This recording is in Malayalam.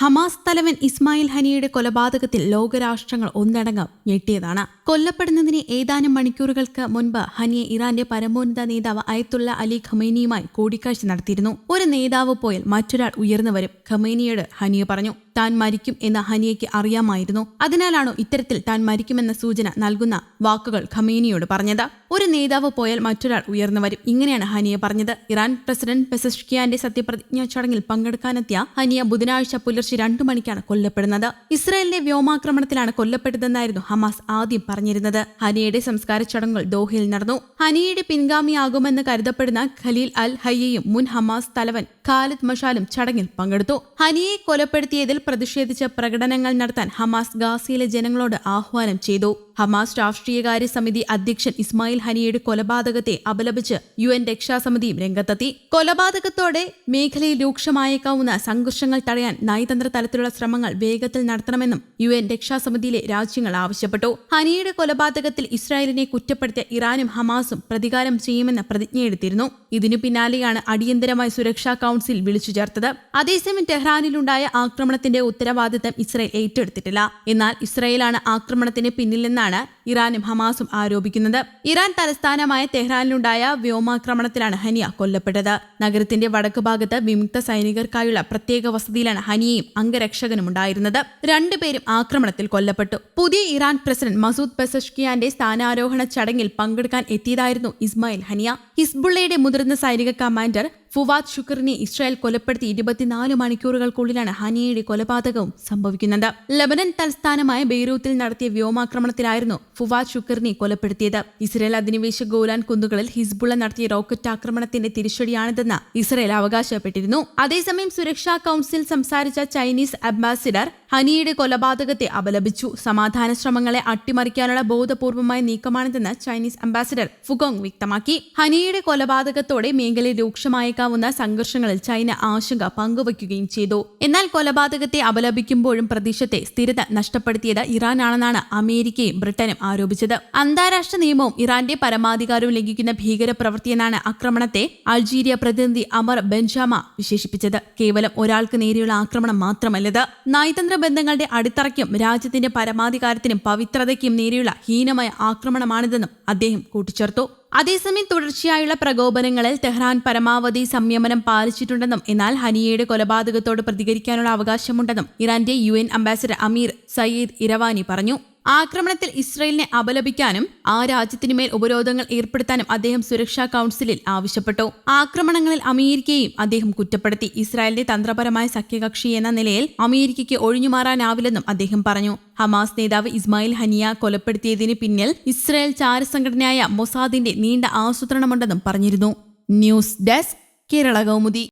ഹമാസ് തലവൻ ഇസ്മായിൽ ഹനിയുടെ കൊലപാതകത്തിൽ ലോകരാഷ്ട്രങ്ങൾ ഒന്നടങ്കം ഞെട്ടിയതാണ്. കൊല്ലപ്പെടുന്നതിന് ഏതാനും മണിക്കൂറുകൾക്ക് മുൻപ് ഹനിയെ ഇറാന്റെ പരമോന്നത നേതാവ് അയത്തുള്ള അലി ഖമേനിയുമായി കൂടിക്കാഴ്ച നടത്തിയിരുന്നു. ഒരു നേതാവ് പോയാൽ മറ്റൊരാൾ ഉയർന്നു വരും ഖമേനിയോട് ഹനിയ പറഞ്ഞു. താൻ മരിക്കും എന്ന് ഹനിയയ്ക്ക് അറിയാമായിരുന്നു. അതിനാലാണോ ഇത്തരത്തിൽ താൻ മരിക്കുമെന്ന സൂചന നൽകുന്ന വാക്കുകൾ ഖമേനിയോട് പറഞ്ഞത്? ഒരു നേതാവ് പോയാൽ മറ്റൊരാൾ ഉയർന്നു വരും. ഇങ്ങനെയാണ് ഹനിയ പറഞ്ഞത്. ഇറാൻ പ്രസിഡന്റ് പെസഷ്കിയാന്റെ സത്യപ്രതിജ്ഞാ ചടങ്ങിൽ പങ്കെടുക്കാനെത്തിയ ഹനിയ ബുധനാഴ്ച പുലർച്ചെ രണ്ടു മണിക്കാണ് കൊല്ലപ്പെടുന്നത്. ഇസ്രായേലിന്റെ വ്യോമാക്രമണത്തിലാണ് കൊല്ലപ്പെട്ടതെന്നായിരുന്നു ഹമാസ് ആദ്യം പറഞ്ഞിരുന്നത്. ഹനിയയുടെ സംസ്കാര ചടങ്ങുകൾ ദോഹയിൽ നടന്നു. ഹനിയയുടെ പിൻഗാമിയാകുമെന്ന് കരുതപ്പെടുന്ന ഖലീൽ അൽ ഹയ്യയും മുൻ ഹമാസ് തലവൻ ഖാലിദ് മഷാലും ചടങ്ങിൽ പങ്കെടുത്തു. ഹനിയെ കൊലപ്പെടുത്തിയതിൽ പ്രതിഷേധിച്ച് പ്രകടനങ്ങൾ നടത്താൻ ഹമാസ് ഗാസയിലെ ജനങ്ങളോട് ആഹ്വാനം ചെയ്തു. ഹമാസ് രാഷ്ട്രീയകാര്യ സമിതി അധ്യക്ഷൻ ഇസ്മായിൽ ഹനിയുടെ കൊലപാതകത്തെ അപലപിച്ച് യു എൻ രക്ഷാസമിതിയും രംഗത്തെത്തി. കൊലപാതകത്തോടെ മേഖലയിൽ രൂക്ഷമായേക്കാവുന്ന സംഘർഷങ്ങൾ തടയാൻ നയതന്ത്ര തലത്തിലുള്ള ശ്രമങ്ങൾ വേഗത്തിൽ നടത്തണമെന്നും യു എൻ രക്ഷാസമിതിയിലെ രാജ്യങ്ങൾ ആവശ്യപ്പെട്ടു. ഹനിയുടെ കൊലപാതകത്തിൽ ഇസ്രായേലിനെ കുറ്റപ്പെടുത്തിയ ഇറാനും ഹമാസും പ്രതികാരം ചെയ്യുമെന്ന പ്രതിജ്ഞയെടുത്തിരുന്നു. ഇതിനു പിന്നാലെയാണ് അടിയന്തരമായി സുരക്ഷാ കൌൺസിൽ വിളിച്ചു ചേർത്തത്. അതേസമയം ടെഹ്റാനിലുണ്ടായ ആക്രമണത്തിന്റെ ഉത്തരവാദിത്തം ഇസ്രയേൽ ഏറ്റെടുത്തിട്ടില്ല. എന്നാൽ ഇസ്രയേലാണ് ആക്രമണത്തിന് പിന്നിലെന്നാണ് ഇറാനും ഹമാസും ആരോപിക്കുന്നത്. ഇറാൻ തലസ്ഥാനമായ തെഹ്റാനിലുണ്ടായ വ്യോമാക്രമണത്തിലാണ് ഹനിയ കൊല്ലപ്പെട്ടത്. നഗരത്തിന്റെ വടക്ക് ഭാഗത്ത് വിമുക്ത സൈനികർക്കായുള്ള പ്രത്യേക വസതിയിലാണ് ഹനിയയും അംഗരക്ഷകനും ഉണ്ടായിരുന്നത്. രണ്ടുപേരും ആക്രമണത്തിൽ കൊല്ലപ്പെട്ടു. പുതിയ ഇറാൻ പ്രസിഡന്റ് മസൂദ് പെസഷ്കിയാന്റെ സ്ഥാനാരോഹണ ചടങ്ങിൽ പങ്കെടുക്കാൻ എത്തിയതായിരുന്നു ഇസ്മായിൽ ഹനിയ. ഹിസ്ബുള്ളയുടെ മുതിർന്ന സൈനിക കമാൻഡർ ഫുവാദ് ഷുക്കറിനെ ഇസ്രായേൽ കൊലപ്പെടുത്തി ഇരുപത്തിനാല് മണിക്കൂറുകൾക്കുള്ളിലാണ് ഹനിയയുടെ കൊലപാതകവും സംഭവിക്കുന്നത്. ലബനൻ തലസ്ഥാനമായ ബെയ്റൂത്തിൽ നടത്തിയ വ്യോമാക്രമണത്തിലായിരുന്നു ഫുവാദ് ഷുക്കറിനെ കൊലപ്പെടുത്തിയത്. ഇസ്രായേൽ അധിനിവേശ ഗോലാൻ കുന്നുകളിൽ ഹിസ്ബുള്ള നടത്തിയ റോക്കറ്റ് ആക്രമണത്തിന്റെ തിരിച്ചടിയാണിതെന്ന് ഇസ്രായേൽ അവകാശപ്പെട്ടിരുന്നു. അതേസമയം സുരക്ഷാ കൌൺസിൽ സംസാരിച്ച ചൈനീസ് അംബാസിഡർ ഹനിയുടെ കൊലപാതകത്തെ അപലപിച്ചു. സമാധാന ശ്രമങ്ങളെ അട്ടിമറിക്കാനുള്ള ബോധപൂർവമായ നീക്കമാണിതെന്ന് ചൈനീസ് അംബാസിഡർ ഫുഗോങ് വ്യക്തമാക്കി. ഹനിയുടെ കൊലപാതകത്തോടെ മേഖലയിൽ രൂക്ഷമായേക്കാവുന്ന സംഘർഷങ്ങളിൽ ചൈന ആശങ്ക പങ്കുവയ്ക്കുകയും ചെയ്തു. എന്നാൽ കൊലപാതകത്തെ അപലപിക്കുമ്പോഴും പ്രദേശത്തെ സ്ഥിരത നഷ്ടപ്പെടുത്തിയത് ഇറാനാണെന്നാണ് അമേരിക്കയും ബ്രിട്ടനും ആരോപിച്ചത്. അന്താരാഷ്ട്ര നിയമവും ഇറാന്റെ പരമാധികാരവും ലംഘിക്കുന്ന ഭീകര ഭീകരപ്രവൃത്തിയെന്നാണ് ആക്രമണത്തെ അൾജീരിയ പ്രതിനിധി അമർ ബെഞ്ചാമ വിശേഷിപ്പിച്ചത്. കേവലം ഒരാൾക്ക് നേരെയുള്ള ആക്രമണം മാത്രമല്ലത്. നയതന്ത്ര ബന്ധങ്ങളുടെ അടിത്തറയ്ക്കും രാജ്യത്തിന്റെ പരമാധികാരത്തിനും പവിത്രതയ്ക്കും നേരെയുള്ള ഹീനമായ ആക്രമണമാണിതെന്നും അദ്ദേഹം കൂട്ടിച്ചേർത്തു. അതേസമയം തുടർച്ചയായുള്ള പ്രകോപനങ്ങളിൽ തെഹ്റാൻ പരമാവധി സംയമനം പാലിച്ചിട്ടുണ്ടെന്നും എന്നാൽ ഹനിയയുടെ കൊലപാതകത്തോട് പ്രതികരിക്കാനുള്ള അവകാശമുണ്ടെന്നും ഇറാന്റെ U N ambassador Amir Saeed Iravani പറഞ്ഞു. ആക്രമണത്തിൽ ഇസ്രയേലിനെ അപലപിക്കാനും ആ രാജ്യത്തിനുമേൽ ഉപരോധങ്ങൾ ഏർപ്പെടുത്താനും അദ്ദേഹം സുരക്ഷാ കൌൺസിലിൽ ആവശ്യപ്പെട്ടു. ആക്രമണങ്ങളിൽ അമേരിക്കയെയും അദ്ദേഹം കുറ്റപ്പെടുത്തി. ഇസ്രായേലിന്റെ തന്ത്രപരമായ സഖ്യകക്ഷി എന്ന നിലയിൽ അമേരിക്കയ്ക്ക് ഒഴിഞ്ഞുമാറാനാവില്ലെന്നും അദ്ദേഹം പറഞ്ഞു. ഹമാസ് നേതാവ് ഇസ്മായിൽ ഹനിയ കൊലപ്പെടുത്തിയതിന് പിന്നിൽ ഇസ്രായേൽ ചാരസംഘടനയായ മൊസാദിന്റെ നീണ്ട ആസൂത്രണമുണ്ടെന്നും പറഞ്ഞിരുന്നു. News desk Kerala Kaumudi.